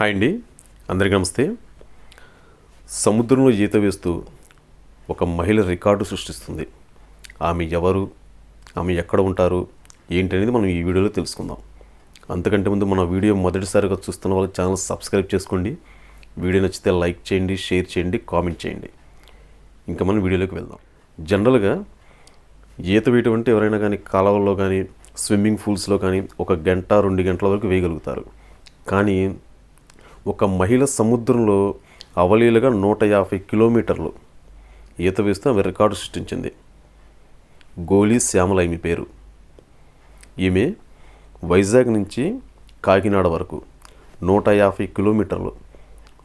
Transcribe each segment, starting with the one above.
Hi అండి. అందరికీ నమస్తే. సముద్రంలో ఈత వేస్తూ ఒక మహిళ రికార్డు సృష్టిస్తుంది. ఆమె ఎవరు? ఆమె ఎక్కడ ఉంటారు? ఏంటి అనేది మనం ఈ వీడియోలో తెలుసుకుందాం. అంతకంటే ముందు మన వీడియో మొదటిసారిగా చూస్తున్న వాళ్ళు ఛానల్ సబ్స్క్రైబ్ చేసుకోండి. వీడియో నచ్చితే లైక్ చేయండి షేర్ చేయండి కామెంట్ చేయండి. ఇంకా మనం వీడియోలోకి వెళ్దాం. జనరల్గా ఈత వేయటం అంటే ఎవరైనా కానీ కాలువల్లో కానీ స్విమ్మింగ్ పూల్స్లో కానీ ఒక గంట రెండు గంటల వరకు వేయగలుగుతారు. కానీ ఒక మహిళ సముద్రంలో అవలీలుగా నూట యాభై కిలోమీటర్లు ఈత వేస్తూ ఆమె రికార్డు సృష్టించింది. గోలీ శ్యామల ఈమె పేరు. ఈమె వైజాగ్ నుంచి కాకినాడ వరకు నూట యాభై కిలోమీటర్లు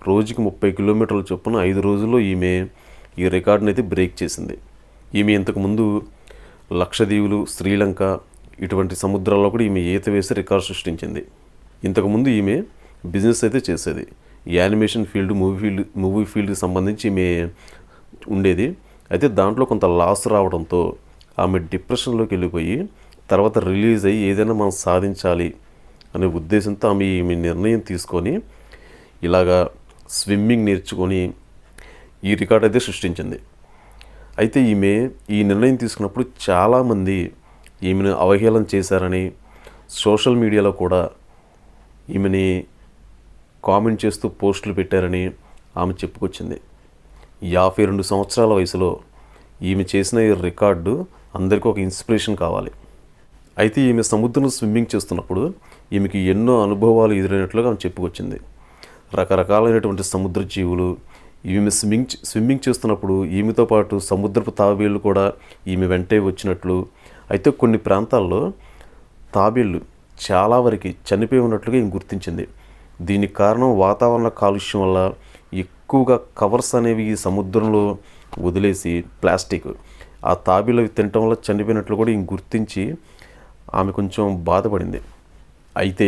రోజుకి ముప్పై కిలోమీటర్ల చొప్పున ఐదు రోజుల్లో ఈమె ఈ రికార్డుని అయితే బ్రేక్ చేసింది. ఈమె ఇంతకుముందు లక్షదీవులు శ్రీలంక ఇటువంటి సముద్రాల్లో కూడా ఈమె ఈత వేసి రికార్డు సృష్టించింది. ఇంతకుముందు ఈమె బిజినెస్ అయితే చేసేది. Animation field movie field movie ఫీల్డ్కి సంబంధించి మే ఉండేది. అయితే దాంట్లో కొంత లాస్ రావడంతో ఆమె డిప్రెషన్లోకి వెళ్ళిపోయి తర్వాత రిలీజ్ అయ్యి ఏదైనా మనం సాధించాలి అనే ఉద్దేశంతో ఆమె ఈమె నిర్ణయం తీసుకొని ఇలాగా స్విమ్మింగ్ నేర్చుకొని ఈ రికార్డ్ అయితే సృష్టించింది. అయితే ఈమె ఈ నిర్ణయం తీసుకున్నప్పుడు చాలామంది ఈమెను అవహేళన చేశారని సోషల్ మీడియాలో కూడా ఈమెని కామెంట్ చేస్తూ పోస్టులు పెట్టారని ఆమె చెప్పుకొచ్చింది. యాభై రెండు సంవత్సరాల వయసులో ఈమె చేసిన ఈ రికార్డు అందరికీ ఒక ఇన్స్పిరేషన్ కావాలి. అయితే ఈమె సముద్రంలో స్విమ్మింగ్ చేస్తున్నప్పుడు ఈమెకి ఎన్నో అనుభవాలు ఎదురైనట్లుగా ఆమె చెప్పుకొచ్చింది. రకరకాలైనటువంటి సముద్ర జీవులు ఈమె స్విమ్మింగ్ స్విమ్మింగ్ చేస్తున్నప్పుడు ఈమెతో పాటు సముద్రపు తాబేళ్ళు కూడా ఈమె వెంటే వచ్చినట్లు. అయితే కొన్ని ప్రాంతాల్లో తాబేళ్ళు చాలా వరకు చనిపోయి ఉన్నట్లుగా ఈమె గుర్తించింది. దీనికి కారణం వాతావరణ కాలుష్యం వల్ల ఎక్కువగా కవర్స్ అనేవి ఈ సముద్రంలో వదిలేసి ప్లాస్టిక్. ఆ తాబేలు తినటం వల్ల చనిపోయినట్లు కూడా ఈమె గుర్తించి ఆమె కొంచెం బాధపడింది. అయితే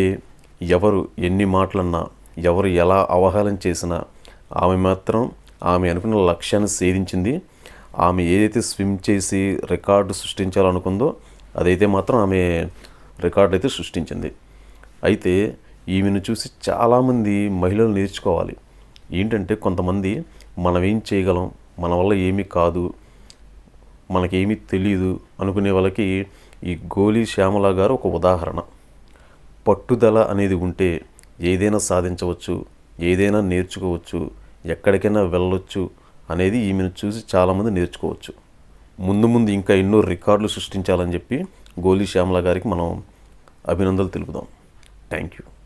ఎవరు ఎన్ని మాటలన్నా ఎవరు ఎలా అవహేళన చేసినా ఆమె మాత్రం ఆమె అనుకున్న లక్ష్యాన్ని సేధించింది. ఆమె ఏదైతే స్విమ్ చేసి రికార్డు సృష్టించాలనుకుందో అదైతే మాత్రం ఆమె రికార్డు అయితే సృష్టించింది. అయితే ఈమెను చూసి చాలామంది మహిళలు నేర్చుకోవాలి. ఏంటంటే కొంతమంది మనం ఏం చేయగలం మన వల్ల ఏమీ కాదు మనకేమీ తెలియదు అనుకునే వాళ్ళకి ఈ గోలీ శ్యామల గారు ఒక ఉదాహరణ. పట్టుదల అనేది ఉంటే ఏదైనా సాధించవచ్చు ఏదైనా నేర్చుకోవచ్చు ఎక్కడికైనా వెళ్ళొచ్చు అనేది ఈమెను చూసి చాలామంది నేర్చుకోవచ్చు. ముందు ముందు ఇంకా ఎన్నో రికార్డులు సృష్టించాలని చెప్పి గోలీ శ్యామల గారికి మనం అభినందనలు తెలుపుదాం. Thank you.